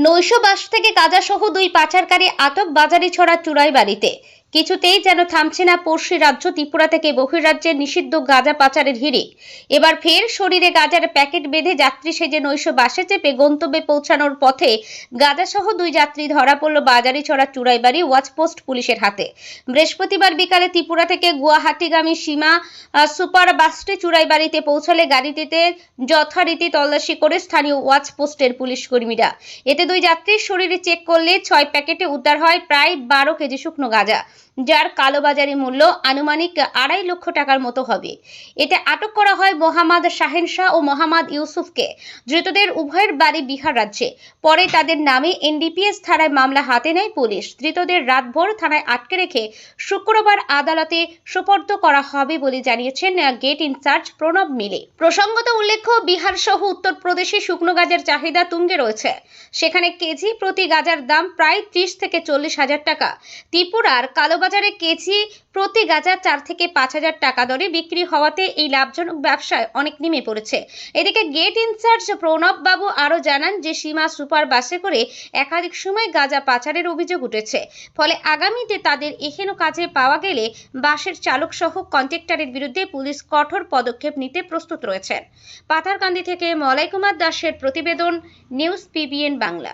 নৈশ বাস থেকে গাঁজাসহ দুই পাচারকারী আটক বাজারে ছড়া চুরাই বাড়িতে কিছুতেই যেন থামছে না পড়শি রাজ্য। ত্রিপুরা থেকে বহিরাজ্যের নিষিদ্ধ গাঁজা পাচারের হিড়িক। এবার ফের শরীরে গাঁজার প্যাকেট বেঁধে যাত্রী সেজে নৈশ বাসে চেপে গন্তব্যে পৌঁছানোর পথে গাঁজাসহ দুই যাত্রী ধরা পড়ল বাজারে ছড়া চুরাইবাড়ি ওয়াচপোস্ট পুলিশের হাতে। বৃহস্পতিবার বিকালে ত্রিপুরা থেকে গুয়াহাটিগামী সীমা সুপার বাসটি চুরাইবাড়িতে পৌঁছালে গাড়িটিতে যথারীতি তল্লাশি করে স্থানীয় ওয়াচ পোস্টের পুলিশ কর্মীরা। এতে দুই যাত্রীর শরীরে চেক করলে ছয় প্যাকেটে উদ্ধার হয় প্রায় বারো কেজি শুকনো গাঁজা। যার কালোবাজারি মূল্য আনুমানিক আড়াই লক্ষ টাকার মতো হবে। এতে আটক করা হয় মোহাম্মদ শাহেন শাহ ও মোহাম্মদ ইউসুফকে। ধৃতদের উভয়ের বাড়ি বিহার রাজ্যে। পরে তাদের নামে এনডিপিএস থানায় মামলা হাতে নেয় পুলিশ। ধৃতদের রাতভর থানায় আটকে রেখে শুক্রবার আদালতে সুপর্দ করা হবে বলে জানিয়েছেন গেট ইনচার্জ প্রণব মিলে। প্রসঙ্গত উল্লেখ্য বিহার সহ উত্তরপ্রদেশে শুকনো গাজার চাহিদা তুঙ্গে রয়েছে। সেখানে কেজি প্রতি গাজার দাম প্রায় ত্রিশ থেকে চল্লিশ হাজার টাকা। ত্রিপুরার কালোবাজারে কেজি প্রতি গাজা চার থেকে পাঁচ হাজার টাকা দরে বিক্রি হওয়াতে এই লাভজনক ব্যবসায় অনেক নেমে পড়েছে। এদিকে গেট ইনচার্জ প্রণব বাবু আরও জানান যে, সীমা সুপার বাসে করে একাধিক সময় গাঁজা পাচারের অভিযোগ উঠেছে। ফলে আগামীতে তাদের এহেন কাজে পাওয়া গেলে বাসের চালক সহ কন্ট্রাক্টরের বিরুদ্ধে পুলিশ কঠোর পদক্ষেপ নিতে প্রস্তুত রয়েছেন। পাথারকান্দি থেকে মলয় কুমার দাসের প্রতিবেদন, নিউজ পিবিএন বাংলা।